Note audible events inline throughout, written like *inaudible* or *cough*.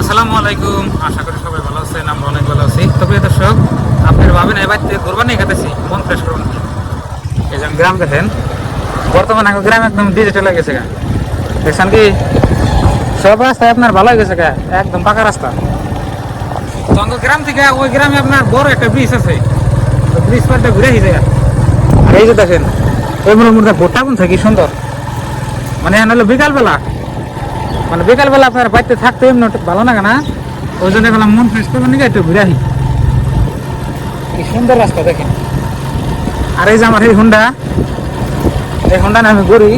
আসসালামু আলাইকুম। আশা করি সবাই ভালো আছেন, আমরা অনেক ভালো আছি। তো প্রিয় দর্শক, আপনার ভাবেন কোরবানি মন ফ্রেশ করুন। গ্রাম দেখেন, বর্তমানে এখন গ্রাম একদম ডিজিটাল হয়ে গেছে দেখছেন কি? সব রাস্তায় আপনার ভালো হয়ে গেছে একদম পাকা রাস্তা। গ্রাম থেকে ওই গ্রামে আপনার বড় একটা ব্রিজ আছে। ব্রিজ পারটা ঘুরে গা এই যে দেখেন, ওই মধ্যে ভোটটা কোন থাকি সুন্দর। মানে হলো বিকালবেলা। মানে বিকালবেলা আপনার বাড়িতে থাকতে এমনি একটু ভালো লাগে না। ওই জন্য গেলাম মন ফ্রেশ করবেন নাকি একটু ঘুরে আসি কি সুন্দর রাস্তা দেখেন। আর এই যে আমার এই হুন্ডা এই হুন্ডা না আমি ঘুরি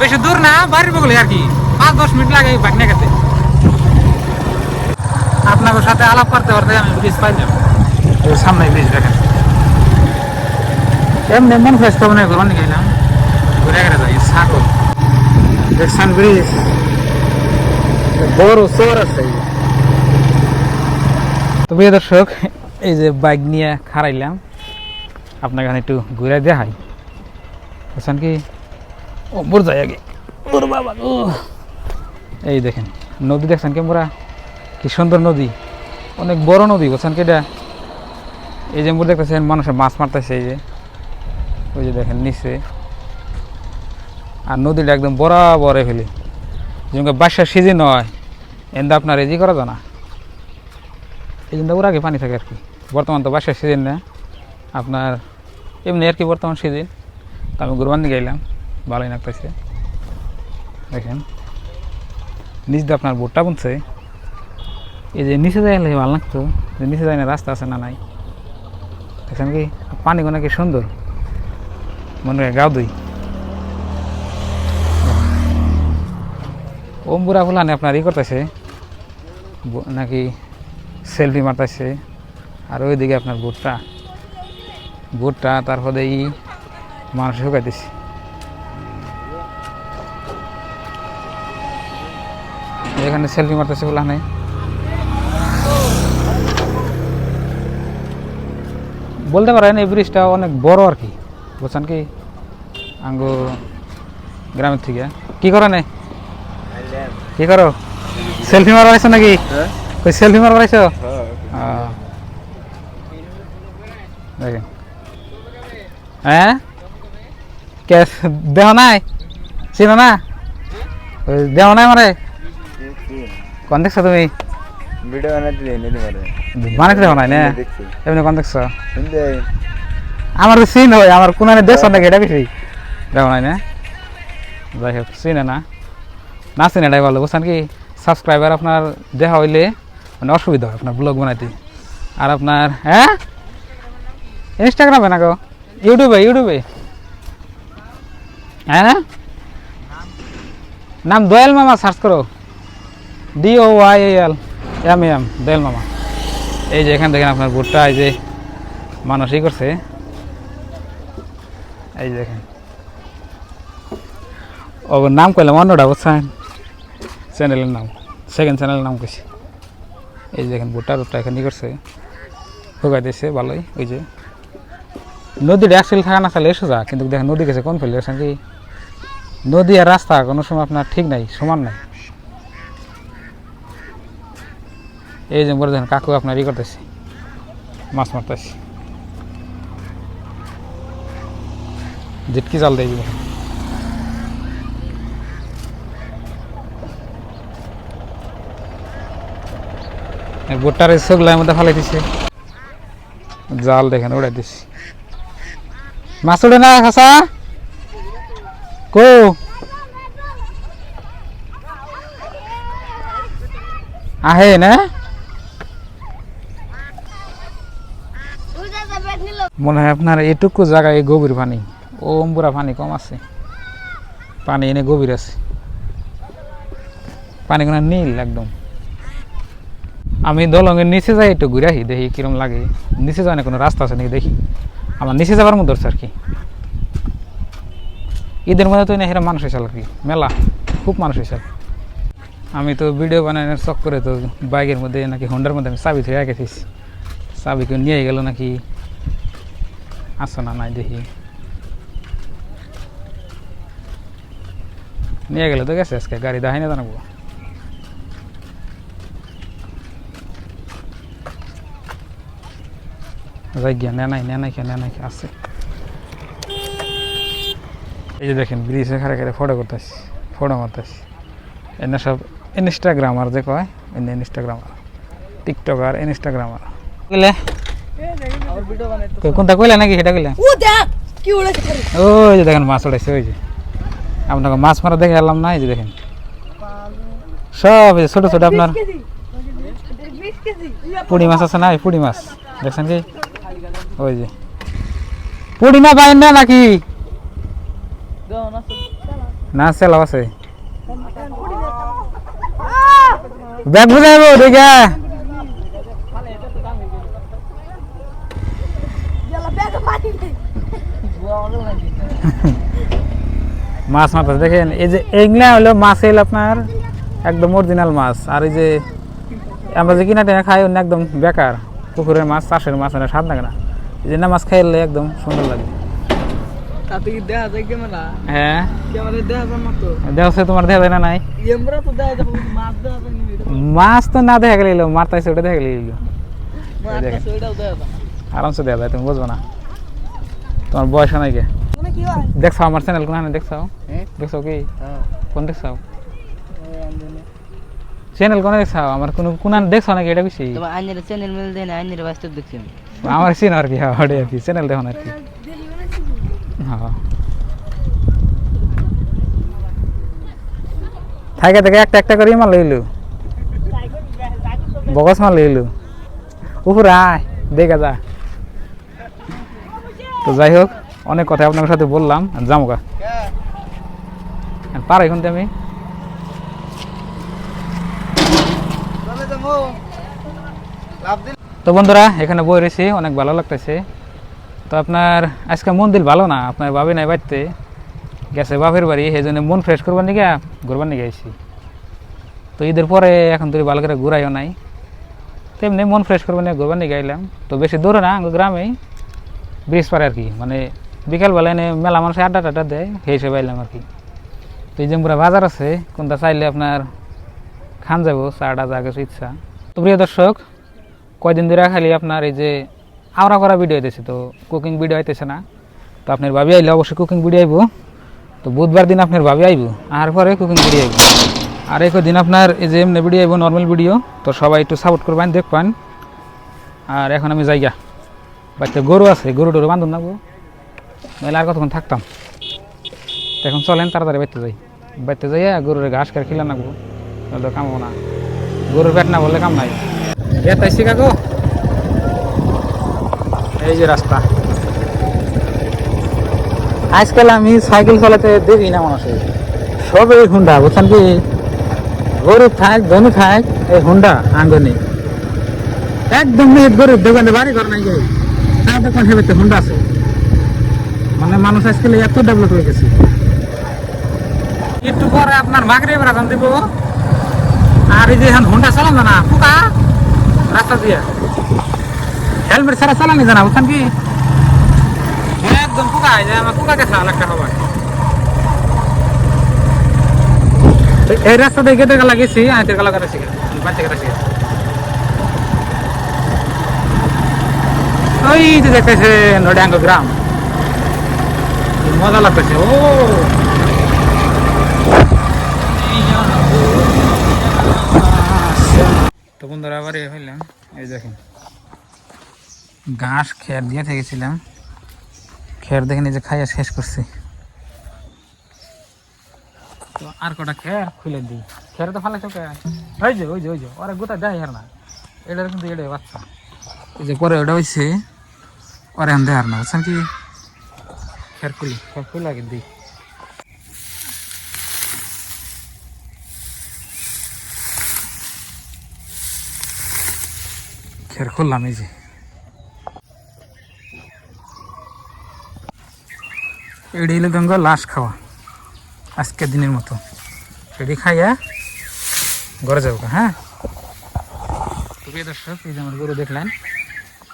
বেশি দূর না বাড়ির বগলে আর কি। পাঁচ দশ মিনিট লাগে নিয়ে গেতে। আপনাদের সাথে আলাপ করতে করতে আমি ব্রিজ পাই যাব সামনে ব্রিজ দেখেন। এমনি মন ফ্রেশ করব না গেলাম। ঘুরে গেলে যাই সাগর দেখছেন ব্রিজ বড় চোর আছে তো প্রিয় দর্শক, এই যে বাইক নিয়ে খারাইলাম আপনাকে একটু ঘুরে দেখাই। বুঝছেন কি? ও বোর যাই আগে। ওর বাবা ও এই দেখেন, নদী দেখছেন কেমরা কি সুন্দর নদী। অনেক বড় নদী, বুঝছেন কি এটা? এই যে মোর দেখতেছেন মানুষের মাছ মারতেছে এই যে। ওই যে দেখেন, নিচে। আর নদীটা একদম বরাবর ফেলে যেমন বাসার সিজন হয়, এন্দা আপনার এজি করা যায় না। এই জন্য ওর আগে পানি থাকে আর কি। বর্তমান তো বাসার সিজন না। আপনার এমনি আর কি বর্তমান সিজন। তো আমি গুরবান দিকে গেলাম ভালোই লাগতেছে। দেখেন, নিচ দিয়ে আপনার বোটটা বুনছে। এই যে নিচে যাই ভালো লাগতো, যে নিচে যায় না রাস্তা আছে না নাই। দেখেন কি পানি কোনো কি সুন্দর। মনে হয় গাও দুই। ওম বুড়া ফুলানে আপনার ই করতেছে। নাকি সেলফি মারতেছে। আর ওইদিকে আপনার বুটটা বুটটা তারপরে ই মানুষ শুকাইতেছে। এখানে সেলফি মারতেছে বলা নেই বলতে পারেন এই ব্রিজটা অনেক বড় আর কি। বুঝছেন কি? আঙ্গু গ্রামের থেকে। কি করে নেই কি করো? সেলফি মারবার আইছো নাকি? কই সেলফি মারবার আইছো। দেখেন হ্যাঁ কে দেহ নাই? চিনো না? দেহ নাই মারে কোন দেখছ তুমি? ভিডিও বানাতে দেই নিতে পারে মানে দেহ নাই না? এমনি কোন দেখছ? আমার চিন হয় আমার কোন দেখছ নাকি? এটা বেশি দেহ নাই না? যাই হোক চিনে না? না চিনে এটাই ভালো, বুঝছেন কি? সাবস্ক্রাইবার আপনার দেখা হইলে মানে অসুবিধা হয় আপনার ব্লগ বানাইতে। আর আপনার হ্যাঁ? ইনস্টাগ্রামে না গো? ইউটিউবে ইউটিউবে হ্যাঁ? নাম দয়াল মামা সার্চ করো। D O Y L M M Dayal Mama. এই যে এখান দেখেন আপনার ভুট্টা এই যে মানুষ ই করছে। এই যে দেখেন। ও, নাম কইলাম অন্যটা, বুঝছেন? চ্যানেলের নাম সেকেন্ড চ্যানেলের নাম কইছি। এই যে দেখেন, ভুট্টা টুট্টা এখানে করছে। ঢোকাই দিয়েছে, ভালোই, ওই যে। নদীর অ্যাক্সেল থাকা না চালে এসো যা, কিন্তু দেখেন নদী গেছে কোন ফেলে দেখছেন কি? নদী আর রাস্তা কোনো সময় আপনার ঠিক নাই, সমান নাই। এই যে বলে দেখেন, কাকু আপনার ই করতেছে, মাছ মারতেছে। জিটকি জাল দিয়ে বোটার সগলার মধ্যে ফালাই দিছে। জাল দেখেন, উড়াই দিছি। মাছ উড়ে না খাসা কো? আহে না? মনে হয় আপনার এটুকু জায়গায় গভীর পানি। ও অম্বুরা পানি কম আছে। পানি এনে গভীর আছে। পানি কোনো নীল একদম। আমি দলঙের নিচে যাই একটু ঘুরে আসি দেখি কিরম লাগে। নিচে না কোনো রাস্তা আছে নাকি দেখি। আমার নিচে যাবার মতো আর কি। ঈদের মধ্যে তো হেরা মানুষ হয়েছে আর কি। মেলা, খুব মানুষ হয়েছে। আমি তো ভিডিও বানানোর শখ করে তো বাইকের মধ্যে নাকি হোন্ডার মধ্যে আমি চাবি ধরে রেখেছিস চাবি কেউ নিয়ে গেল নাকি? আসো না নাই দেখি। নিয়ে গেলে তো গেছে আজকে, গাড়ি দেখাই না জানাব। যাই গিয়া নে নাই নে নাই কে নে নাই আছে। এই যে দেখেন ব্রিজে খারে খারে ফটো করতেছি ফটো মারতেছি। এনে সব ইনস্টাগ্রামার যে কয় এনে ইনস্টাগ্রামার টিকটকার ইনস্টাগ্রামার কইলে? কই- কোনটা কইলে নাকি সেটা কইলে? ও দেখ কি করে ওই যে দেখেন মাছ উড়াইছে ওই যে। আপনাকে মাছ মারা দেখে এলাম না এই যে দেখেন। সব এই ছোট ছোট আপনার। পুঁটি মাছ আছে না এই পুঁটি মাছ। দেখছেন কি? ওই যে। পুঁটি না পাইন না নাকি? না সেলাও আছে। ব্যাগ বুঝাইবো দেখে *laughs* মাছ মাছ দেখেন এই যে এগুলা হলো মাছ এলো আপনার একদম অরিজিনাল মাছ। আর এই যে আমরা যে কিনা টেনা খাই অন্য একদম বেকার। পুকুরের মাছ চাষের মাছ না স্বাদ লাগে না। এই যে না মাছ খাইলে একদম সুন্দর লাগে। তাতে কি দেখা যায় ক্যামেরা? হ্যাঁ। ক্যামেরা দেখা যায় না তো? দেখছে তোমার দেখা যায় না নাই? এমরা তো দেখা যায় মাছ দেখা যায় না মাছ তো না দেখা গেল মারতাইছে ওটা দেখা গেল দেখা যায় আরামসে দেখা যায় তুমি বুঝব না। তোমার বয়স নাই কে মানে কি দেখছ আমার চ্যানেল কোন দেখছ? দেখছ কি? কোন দেখছ? চ্যানেল কোন দেখছ? আমার কোন কোন দেখছ নাকি? এটা বেশি তোমার আইনের চ্যানেল মিল দেয় না আইনের বাস্তব দেখছি আমার সিন আর কি হ্যাঁ আর কি চ্যানেল দেখুন আর কি। হ্যাঁ। থাকে, থেকে, একটা একটা করে মাল লইলু। বগস মাল লইলু। উপরে আয়, দেখা যা। তো যাই হোক, অনেক কথা আপনার সাথে বললাম গা। পার এখন আমি লাভ তো বন্ধুরা, এখানে বই রয়েছে, অনেক ভালো লাগতেছে। তো আপনার, আজকে মন দিল ভালো না? আপনার বাবি নাই বাড়িতে। গেছে বাপের বাড়ি, সেই জন্য মন ফ্রেশ করবার নিগে, ঘুরবার নিগে আইসি তো ঈদের পরে এখন তুই ভালো করে ঘুরাইও নাই। তেমনি মন ফ্রেশ করবার নিয়ে ঘুরবার নিগে আইলাম। তো বেশি দূরে না গ্রামেই। ব্রিজ পারে আর কি মানে বিকালবেলা এনে মেলা মানুষে আড্ডা টাড্ডা দেয়, সেই হিসেবে আইলাম আর কি। তো এই যে বাজার আছে, কোনটা চাইলে আপনার খান যাব, চাটা যা কিছু ইচ্ছা। তো প্রিয় দর্শক কয়দিন ধরে খালি আপনার এই যে আওড়া করা ভিডিও হইতেছে তো কুকিং ভিডিও হইতেছে না। তো আপনার ভাবি আইলে অবশ্যই কুকিং ভিডিও আইব। তো বুধবার দিন আপনার ভাবি আইব, আর পরে কুকিং ভিডিও আইব। আর এক দিন আপনার এই যে এমনি ভিডিও আইব নর্মাল ভিডিও তো সবাই একটু সাপোর্ট করবেন, দেখবেন। আর এখন আমি যাইগা বাচ্চা গরু আছে, গরু টরু বান্ধব নাকবো নাহলে আর কতক্ষণ থাকতাম। এখন চলেন, তাড়াতাড়ি বাইতে যাই। বাইতে যাইয়া গরুর ঘাস কার খিলা নাকবো নাহলে কামবো না। গরুর পেট না বললে কাম নাই। আজকাল আমি সাইকেল চালাতে দেখি না মানুষের। সব এই হুন্ডা, বুঝছেন কি? নাই হুন্ডা আছে। মানে মানুষ আজকাল এত ডেভেলপ হয়ে গেছে। একটু পরে আপনার মাগরে রাখান দিব। আর এই যে এখন হুন্ডা না পোকা রাস্তা দিয়ে হেলমেট ছাড়া চালানি জানা বুঝছেন কি একদম পোকা হয়ে যায় আমার পোকা দেখা একটা হবার তো এই রাস্তা দিয়ে গেটে গেলা গেছি আইতের গেলা কাটাছি বাচ্চা কাটাছি ওই যে দেখতেছে নডিয়াঙ্গ গ্রাম কি মজা লাগতেছে ও তো আবার এ হইলাম। এই দেখেন। ঘাস খের দিয়ে থেকেছিলাম। খের দেখে নিজে খাইয়া শেষ করছি। তো আর কটা খের খুলে দিই। খের তো ফালাই চোখে ওই যে ওই যে ওই যে, ওরা গোটা দেয় আর না। এটার কিন্তু এটা বাচ্চা। এই যে পরে ওটা হয়েছে ওরা দেয় আর না। বুঝছেন কি? খের খুলি, খের খুলে আগে দিই। খের খুললাম এই যে। এটি হলো গঙ্গা, লাশ খাওয়া। আজকের দিনের মতো। এটি খাইয়া ঘরে যাব হ্যাঁ? তো প্রিয় দর্শক, এই যে আমার গরু দেখলেন,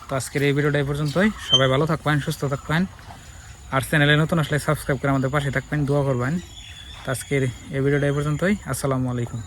তো আজকের এই ভিডিওটা এই পর্যন্তই। সবাই ভালো থাকবেন, সুস্থ থাকবেন। আর চ্যানেলে নতুন আসলে সাবস্ক্রাইব করে আমাদের পাশে থাকবেন, দোয়া করবেন। তো আজকের এই ভিডিওটা এই পর্যন্তই। আসসালামু আলাইকুম।